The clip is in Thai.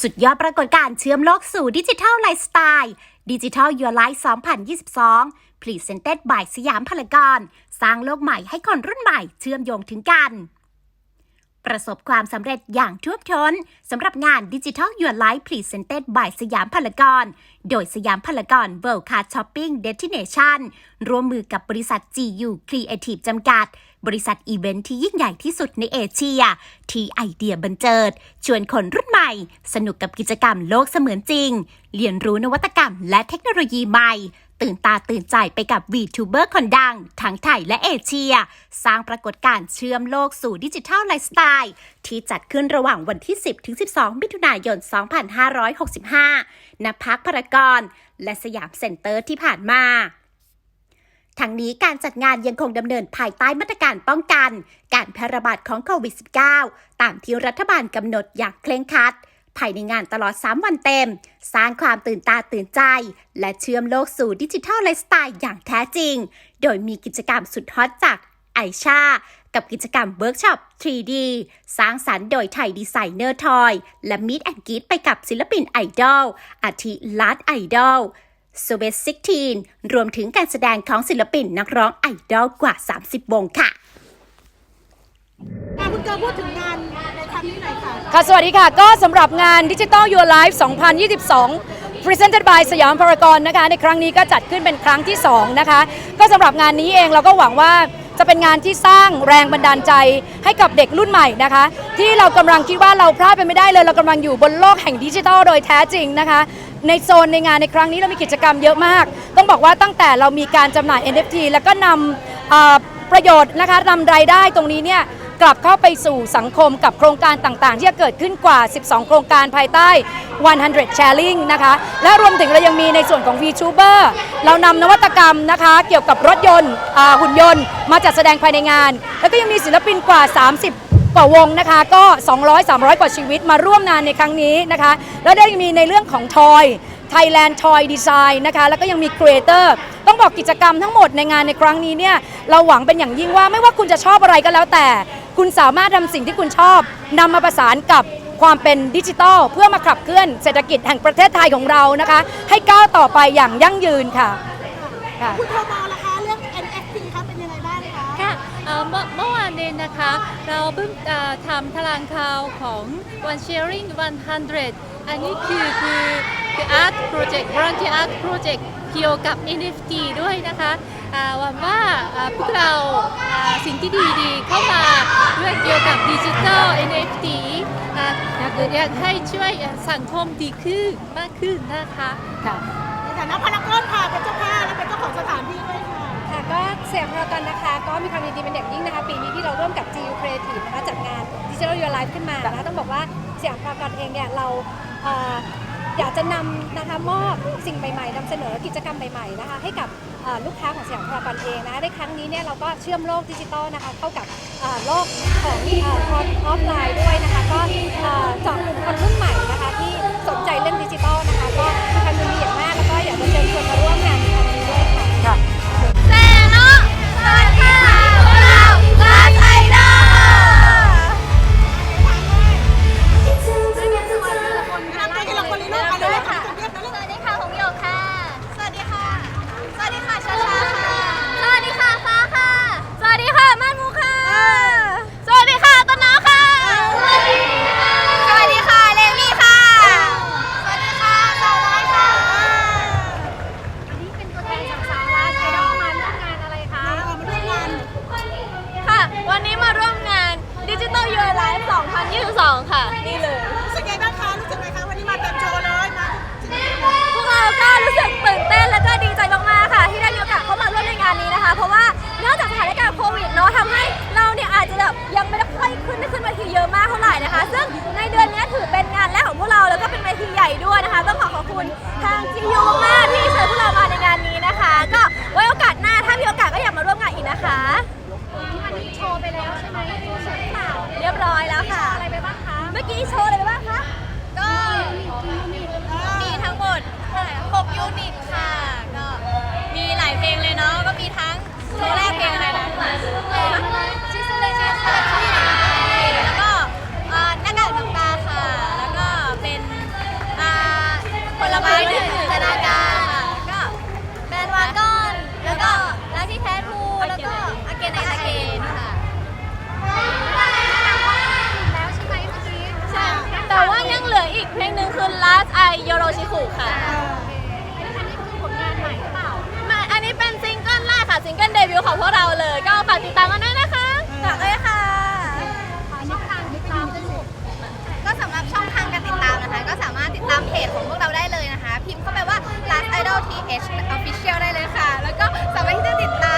สุดยอดปรากฏการณ์เชื่อมโลกสู่ดิจิทัลไลฟ์สไตล์ดิจิทัลยูไลฟ์2022 Presented by สยามพารากอนสร้างโลกใหม่ให้คนรุ่นใหม่เชื่อมโยงถึงกัน ประสบความสำเร็จอย่างท่วมท้นสำหรับงาน Digital Your Life Presented by สยามพารากอนโดยสยามพารากอน World Card Shopping Destination ร่วมมือกับบริษัท GU Creative จำกัด บริษัทอีเวนท์ที่ยิ่งใหญ่ที่สุดในเอเชีย ที่ไอเดียบันเจิด ชวนคนรุ่นใหม่ สนุกกับกิจกรรมโลกเสมือนจริง เรียนรู้นวัตกรรมและเทคโนโลยีใหม่ ตื่นตาตื่นใจไปกับ VTuber คนดัง ทั้งไทยและเอเชีย สร้างปรากฏการณ์เชื่อมโลกสู่ดิจิทัลไลฟ์สไตล์ที่จัดขึ้นระหว่างวันที่ 10 ถึง 12 มิถุนายน 2565 ณ พักพารากอนและสยามเซ็นเตอร์ที่ผ่านมาทั้งนี้การจัดงานยังคงดำเนินภายใต้มาตรการป้องกัน การแพร่ระบาดของโควิด -19 ตามที่รัฐบาลกำหนดอย่างเคร่งครัด ภายในงานตลอด 3 วันเต็ม สร้างความตื่นตาตื่นใจ และเชื่อมโลกสู่ดิจิทัลไลฟ์สไตล์อย่างแท้จริง โดยมีกิจกรรมสุดฮอตจากไอชา กับกิจกรรมเวิร์กช็อป 3D สร้างสรรค์โดยไทยดีไซเนอร์ทอย และมิดแอนกีดไปกับศิลปินไอดอล อาทิลัดไอดอลสเวซิกทีนรวมถึงการแสดงของศิลปินนักร้องไอดอลกว่า 30 วงค่ะคุณเกิร์พูดถึงงาน ครั้งนี้หน่อยค่ะค่ะ สวัสดีค่ะ ก็สำหรับงาน Digital Your Life 2022 Presented by สยามพารากอนนะคะ ในครั้งนี้ก็จัดขึ้นเป็นครั้งที่ 2 นะคะ ก็สำหรับงานนี้เองเราก็หวังว่าจะเป็นงานที่สร้างแรงบันดาลใจให้กับเด็กรุ่นใหม่นะคะ ที่เรากำลังคิดว่าเราพลาดไปไม่ได้เลย เรากำลังอยู่บนโลกแห่งดิจิทัลโดยแท้จริงนะคะ ในโซนในงานในครั้งนี้เรามีกิจกรรมเยอะมาก ต้องบอกว่าตั้งแต่เรามีการจำหน่าย NFT แล้วก็นำอ่าประโยชน์นะคะนำรายได้ตรงนี้เนี่ย กลับเข้าไปสู่สังคมกับโครงการต่างๆ ที่จะเกิดขึ้นกว่า 12 โครงการภายใต้ 100 Sharing นะคะ และรวมถึงเรายังมีในส่วนของ VTuber เรานำนวัตกรรมนะคะ เกี่ยวกับรถยนต์หุ่นยนต์ มาจัดแสดงภายในงาน แล้วก็ยังมีศิลปินกว่า 30กว่าวงนะคะก็ 200-300 กว่าชีวิตมาร่วมงานในครั้งนี้นะคะ แล้วได้มีในเรื่องของทอย Thailand Toy Design นะคะ แล้วก็ยังมีครีเอเตอร์ต้องบอกกิจกรรมทั้งหมดในงานในครั้งนี้เนี่ย เราหวังเป็นอย่างยิ่งว่าไม่ว่าคุณจะชอบอะไรก็แล้วแต่ คุณสามารถทำสิ่งที่คุณชอบนำมาประสานกับความเป็นดิจิทัล เพื่อมาขับเคลื่อนเศรษฐกิจแห่งประเทศไทยของเรานะคะ ให้ก้าวต่อไปอย่างยั่งยืนค่ะค่ะ คุณโทรมาละคะเรื่อง NFT ครับเป็นยังไงบ้างคะ ค่ะเอ่อเมื่อเมื่อวานนี้นะคะ เราเพิ่งเอ่อทำทลางข่าวของ One Sharing 100 อันนี้คือคือคือ Art Project Volunteer Art Project เกี่ยวกับ NFT ด้วยนะคะอ่า หวังว่าพวกเราสิ่งที่ดีๆ เข้ามาด้วยเกี่ยวกับดิจิทัล NFT อยากอยากให้ช่วยสังคมดีขึ้นมากขึ้นนะคะค่ะในฐานะพนักงานค่ะเป็นเจ้าภาพและเป็นเจ้าของสถานที่ด้วยค่ะค่ะก็เสียงเรากันนะคะ ก็มีความยินดีเป็นอย่างยิ่งนะคะ ปีนี้ที่เราร่วมกับ GU Creative นะคะจัดงาน Digital Your Life ขึ้นมานะคะต้องบอกว่าเสียงเรากันเองเนี่ยเราอยากจะนำนะคะมอบสิ่งใหม่ๆนำเสนอกิจกรรมใหม่ๆนะคะให้กับ ลูกค้าของสยามพารากอนเองนะคะในครั้งนี้เนี่ยเราก็เชื่อมโลกดิจิตอลนะคะเข้ากับโลกของเอ่อออฟไลน์ด้วยนะคะก็เจาะกลุ่มคนรุ่นใหม่นะคะที่สนใจเรื่องดิจิตอลนะคะ รียบร้อยแล้วค่ะ อะไรไปบ้างคะ เมื่อกี้โชว์อะไรไปบ้างคะ ก็มีทั้งหมดเท่าไหร่6ยูนิตค่ะ ก็มีหลายเพลงเลยเนาะ ก็มีทั้งโชว์แรก โยโรชิคุค่ะมาอันนี้เป็นซิงเกิลแรกค่ะซิงเกิลเดบิวต์ของพวกเราเลย ก็ฝากติดตามกันด้วยนะคะฝากด้วยค่ะ ก็สำหรับช่องทางการติดตามนะคะ ก็สามารถติดตามเพจของพวกเราได้เลยนะคะ พิมพ์เข้าไปว่า Last Idol TH Official ได้เลยค่ะ แล้วก็สามารถที่จะติดตาม